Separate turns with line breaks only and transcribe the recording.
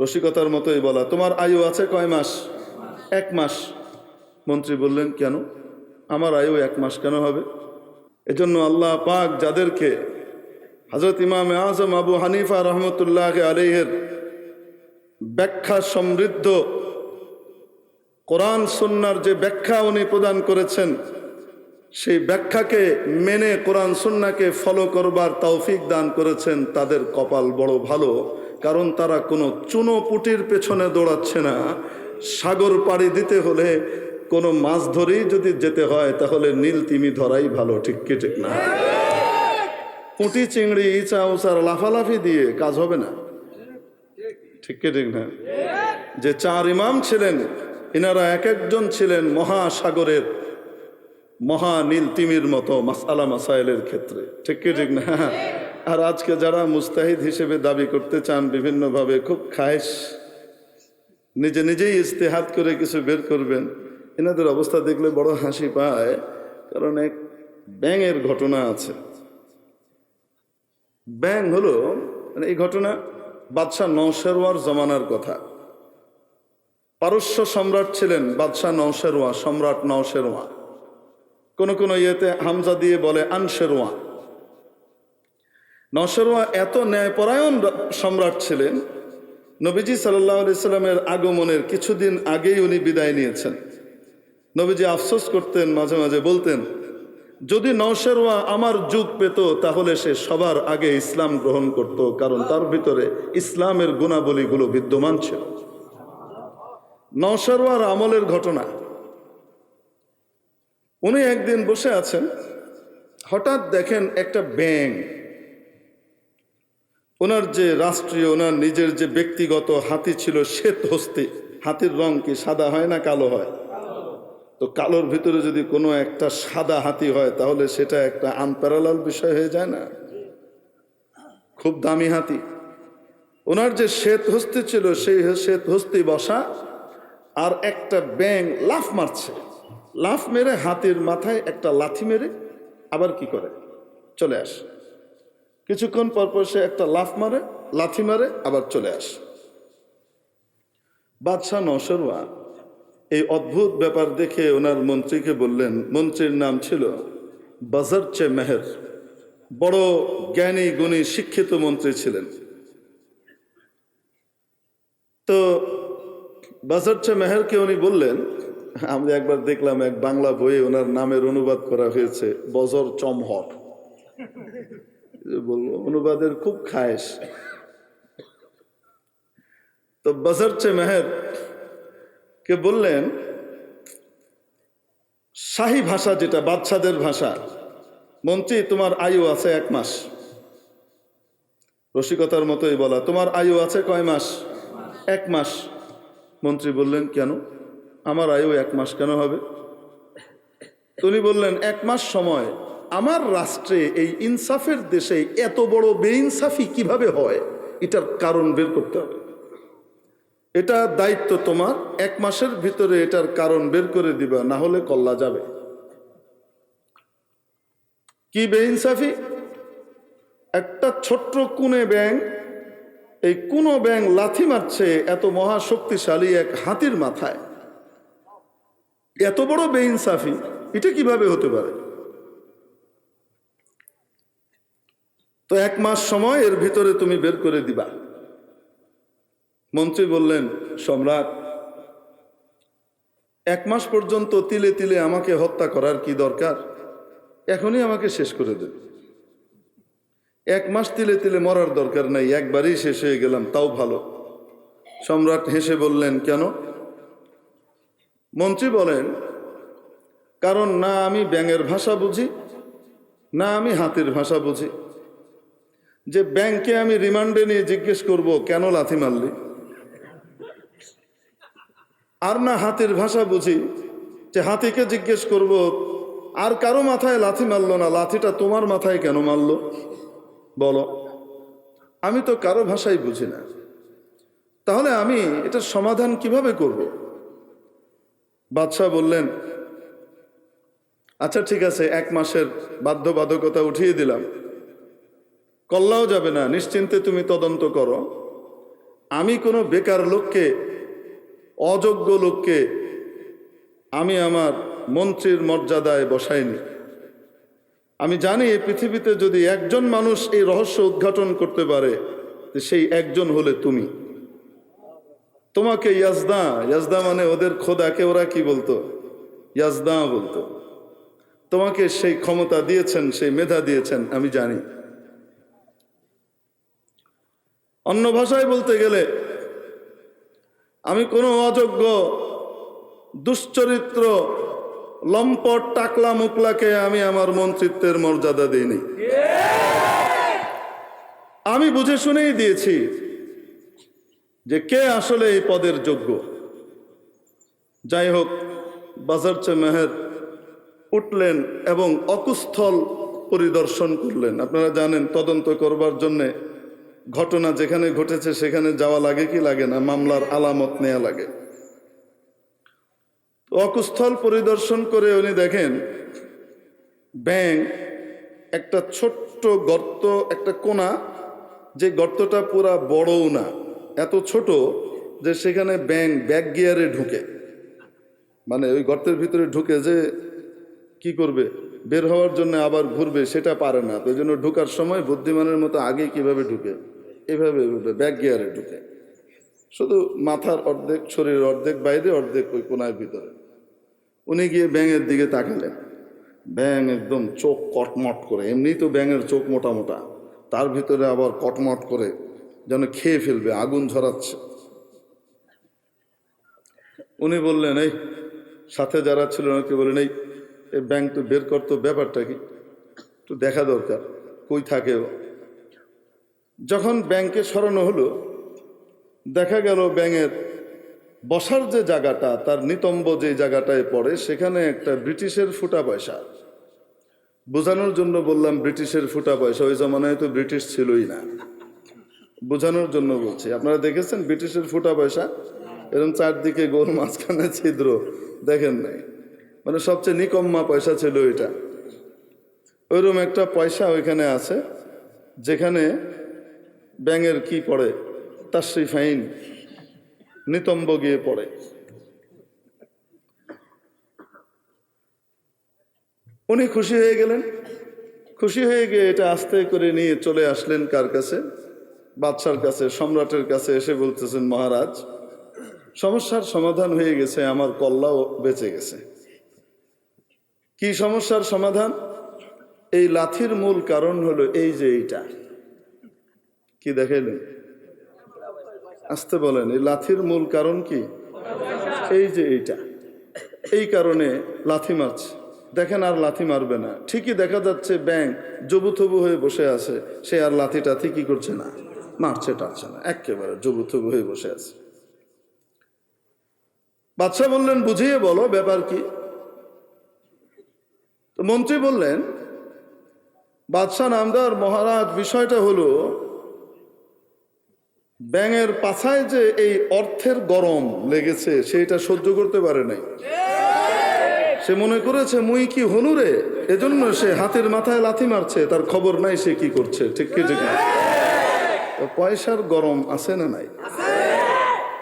রসিকতার মতোই বলা। তোমার আয়ু আছে কয় মাস? এক মাস। মন্ত্রী বললেন, কেন? আমার আয়ু এক মাস কেন হবে? এজন্য আল্লাহ পাক যাদেরকে হজরত ইমাম আজম আবু হানিফা রহমতুল্লাহ আলিহের ব্যাখ্যা সমৃদ্ধ কোরআন সন্ন্যার যে ব্যাখ্যা উনি প্রদান করেছেন, সেই ব্যাখ্যাকে মেনে কোরআন সন্নাকে ফলো করবার তৌফিক দান করেছেন তাদের কপাল বড় ভালো। কারণ তারা কোনো চুনোপুটির পেছনে দৌড়াচ্ছে না। সাগর পাড়ি দিতে হলে কোনো মাছ ধরেই যদি যেতে হয়, তাহলে নীল তিমি ধরাই ভালো, ঠিক কি, ঠিক না? পুঁটি, চিংড়ি, ইচা উচার লাফালাফি দিয়ে কাজ হবে না। ঠিক কি, ঠিক না? যে চার ইমাম ছিলেন এনারা এক একজন ছিলেন মহাসাগরের, মহা নীল তিমির মতো মাসালা মাসাইলের ক্ষেত্রে। ঠিক কি, ঠিক না? আর আজকে যারা মুস্তাহিদ হিসেবে দাবি করতে চান বিভিন্নভাবে খুব খায়েশ, নিজে নিজেই ইস্তেহাত করে কিছু বের করবেন, এনাদের অবস্থা দেখলে বড় হাসি পায়, কারণ এক ব্যাঙের ঘটনা আছে। ব্যাং হলো মানে এই ঘটনা বাদশাহ নৌশেরওয়ার জমানার কথা। পারস্য সম্রাট ছিলেন বাদশাহ নৌশেরওয়া সম্রাট নৌশেরওয়া কোনো কোনো ইয়েতে হামজা দিয়ে বলে আনশেরওয়া। নশেরওয়া এত ন্যায়পরায়ণ সম্রাট ছিলেন, নবীজি সাল্লাহ সাল্লামের আগমনের কিছুদিন আগেই উনি বিদায় নিয়েছেন। নবীজি আফসোস করতেন, মাঝে মাঝে বলতেন, যদি নওশেরওয়া আমার যুগ পেত, তাহলে সে সবার আগে ইসলাম গ্রহণ করত, কারণ তার ভিতরে ইসলামের গুণাবলীগুলো বিদ্যমান ছিল। নওশেরওয়ার আমলের ঘটনা। উনি একদিন বসে আছেন, হঠাৎ দেখেন একটা ব্যাং ওনার যে রাষ্ট্রীয়, ওনার নিজের যে ব্যক্তিগত হাতি ছিল শ্বেত হস্তি, হাতির রং কি সাদা হয় না কালো হয়? তো কালোর ভিতরে যদি কোনো একটা সাদা হাতি হয়, তাহলে সেটা একটা আনপ্যারালাল বিষয় হয়ে যায় না? খুব দামি হাতি। ওনার যে শ্বেত হস্তি ছিল, সেই শ্বেত হস্তি বসা, আর একটা ব্যাং লাফ মারছে। লাফ মেরে হাতির মাথায় একটা লাথি মেরে আবার কি করে? চলে আসে। কিছুক্ষণ পর পর সে একটা লাফ মারে, লাথি মারে, আবার চলে আসে। বাদশাহ নসরওয়া এই অদ্ভুত ব্যাপার দেখে ওনার মন্ত্রীকে বললেন, মন্ত্রীর নাম ছিল বাজারচে মেহের। বড় জ্ঞানী, গুণী, শিক্ষিত মন্ত্রী ছিলেন। তো বাজারচে মেহেরকে উনি বললেন আমি একবার দেখলাম এক বাংলা বইয়ে ওনার নামের অনুবাদ করা হয়েছে, বজর চমহর। বলব অনুবাদের খুব খায়েশ। তো বাজারচে মেহের কে বললেন, শাহী ভাষা যেটা, বাদশাদের ভাষা মন্ত্রী তোমার আয়ু আছে এক মাস। রসিকতার মতোই বলা, তোমার আয়ু আছে কয় মাস? এক মাস। মন্ত্রী বললেন, কেন? আমার আয়ু এক মাস কেন হবে? তিনি বললেন, এক মাস সময়। আমার রাষ্ট্রে এই ইনসাফের দেশে এত বড় বেইনসাফি কীভাবে হয়? এটার কারণ বের করতে হবে। এটা দায়িত্ব তোমার, এক মাসের ভিতরে এটার কারণ বের করে দিবা, না হলে কল্লা যাবে। কি বেইনসাফি? একটা ছোট্ট কুনে ব্যাং এই কোনো ব্যাং লাথি মারছে এত মহাশক্তিশালী এক হাতির মাথায়। এত বড় বেইনসাফি, এটা কীভাবে হতে পারে? তো এক মাস সময় এর ভিতরে তুমি বের করে দিবা। মন্ত্রী বললেন, সম্রাট, এক মাস পর্যন্ত তিলে তিলে আমাকে হত্যা করার কি দরকার? এখনই আমাকে শেষ করে দেবে এক মাস তিলে তিলে মরার দরকার নাই, একবারই শেষ হয়ে গেলাম, তাও ভালো। সম্রাট হেসে বললেন, কেন? মন্ত্রী বলেন, কারণ না আমি ব্যাঙের ভাষা বুঝি, না আমি হাতির ভাষা বুঝি। যে ব্যাংকে আমি রিমান্ডে নিয়ে জিজ্ঞেস করব, কেন লাথি মারলি? আর না হাতির ভাষা বুঝি, যে হাতিকে জিজ্ঞেস করব, আর কারও মাথায় লাথি মারলো না, লাথিটা তোমার মাথায় কেন মারলো? বলো। আমি তো কারও ভাষাই বুঝি না। তাহলে আমি এটার সমাধান কীভাবে করব? বাদশাহ বললেন আচ্ছা ঠিক আছে, এক মাসের বাধ্যবাধকতা উঠিয়ে দিলাম। কল্লাও যাবে না, নিশ্চিন্তে তুমি তদন্ত করো। আমি কোনো বেকার লোককে, অযোগ্য লোককে, আমি আমার মন্ত্রীর মর্যাদায় বসাইনি। আমি জানি এই পৃথিবীতে যদি একজন মানুষ এই রহস্য উদ্ঘাটন করতে পারে সেই একজন হলে তুমি। তোমাকে ইয়াজদা ইয়াজদা মানে ওদের খোদাকে ওরা কি বলতো? ইয়াজদা বলতো। তোমাকে সেই ক্ষমতা দিয়েছেন, সেই মেধা দিয়েছেন, আমি জানি। অন্য ভাষায় বলতে গেলে, আমি কোনো অযোগ্য, দুশ্চরিত্র, লম্পট, টাকলা, মুকলাকে আমি আমার মন্ত্রিত্বের মর্যাদা দিইনি। আমি বুঝে শুনেই দিয়েছি যে কে আসলে এই পদের যোগ্য। যাই হোক বাজারচে মেহের উঠলেন এবং অকুস্থল পরিদর্শন করলেন। আপনারা জানেন তদন্ত করবার জন্যে ঘটনা যেখানে ঘটেছে, সেখানে যাওয়া লাগে কি লাগে না? মামলার আলামত নেওয়া লাগে। অকুস্থল পরিদর্শন করে উনি দেখেন ব্যাং একটা ছোট্ট গর্ত, একটা কোনা যে গর্তটা পুরা বড়ও না, এত ছোট যে সেখানে ব্যাং ব্যাক গিয়ারে ঢুকে। মানে ওই গর্তের ভিতরে ঢুকে যে কি করবে? বের হওয়ার জন্য আবার ঘুরবে, সেটা পারে না। তো জন্য ঢুকার সময় বুদ্ধিমানের মতো আগে কীভাবে ঢুকে? এভাবে এভাবে ব্যাক গিয়ারে ঢুকে। শুধু মাথার অর্ধেক, শরীরের অর্ধেক বাইরে অর্ধেক ওই কোনার ভিতরে। উনি গিয়ে ব্যাঙের দিকে তাকালেন। ব্যাং একদম চোখ কটমট করে এমনি তো ব্যাঙের চোখ মোটা মোটা। তার ভিতরে আবার কটমট করে যেন খেয়ে ফেলবে, আগুন ঝরাচ্ছে। উনি বললেন, এই, সাথে যারা ছিল ওনাকে বললেন এই ব্যাংক তো বের করতো ব্যাপারটা কি? একটু দেখা দরকার, কই থাকে যখন ব্যাংকে সরানো হলো, দেখা গেল ব্যাঙের বসার যে জায়গাটা, তার নিতম্ব যে জায়গাটায় পড়ে, সেখানে একটা ব্রিটিশের ফুটা পয়সা। বোঝানোর জন্য বললাম, ব্রিটিশের ফুটা পয়সা, ওই জমানায় তো ব্রিটিশ ছিলই না। বোঝানোর জন্য বলছি, আপনারা দেখেছেন ব্রিটিশের ফুটা পয়সা? এরকম চারদিকে গোল, মাঝখানে ছিদ্র, দেখেন নাই। মানে সবচেয়ে নিকম্মা পয়সা ছিল এটা। ওইরকম একটা পয়সা ওইখানে আছে, যেখানে ব্যাঙের কি পড়ে? তাশ্রী ফাইন। নিতম্ব গিয়ে পড়ে। উনি খুশি হয়ে গেলেন। খুশি হয়ে গিয়ে এটা আস্তে করে নিয়ে চলে আসলেন কার কাছে? বাদশার কাছে, সম্রাটের কাছে এসে বলতেছেন, মহারাজ, সমস্যার সমাধান হয়ে গেছে, আমার কল্লাও বেঁচে গেছে। কি সমস্যার সমাধান? এই লাথির মূল কারণ হলো এই যে এইটা। কি দেখাইলেন আসতে বলেন, এই লাথির মূল কারণ কি? এই যে এইটা। এই কারণে লাথি মারছে দেখেন আর লাথি মারবে না। ঠিকই দেখা যাচ্ছে ব্যাংক জবুথবু হয়ে বসে আছে। সে আর লাথি টাথি কি করছে না। মারছে, টারছে না। একেবারে জবুথবু হয়ে বসে আছে। বাদশাহ বললেন, বুঝিয়ে বলো, ব্যাপার কি? তো মন্ত্রী বললেন, বাদশাহ নামদার মহারাজ, বিষয়টা হলো ব্যাঙের পাছায় যে এই অর্থের গরম লেগেছে সেটা সহ্য করতে পারে নাই। সে মনে করেছে, মুই কি হনুরে এজন্য সে হাতের মাথায় লাথি মারছে, তার খবর নাই সে কি করছে। ঠিক কি, ঠিক পয়সার গরম আছে না নাই?